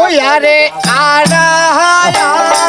ওই আরে আরা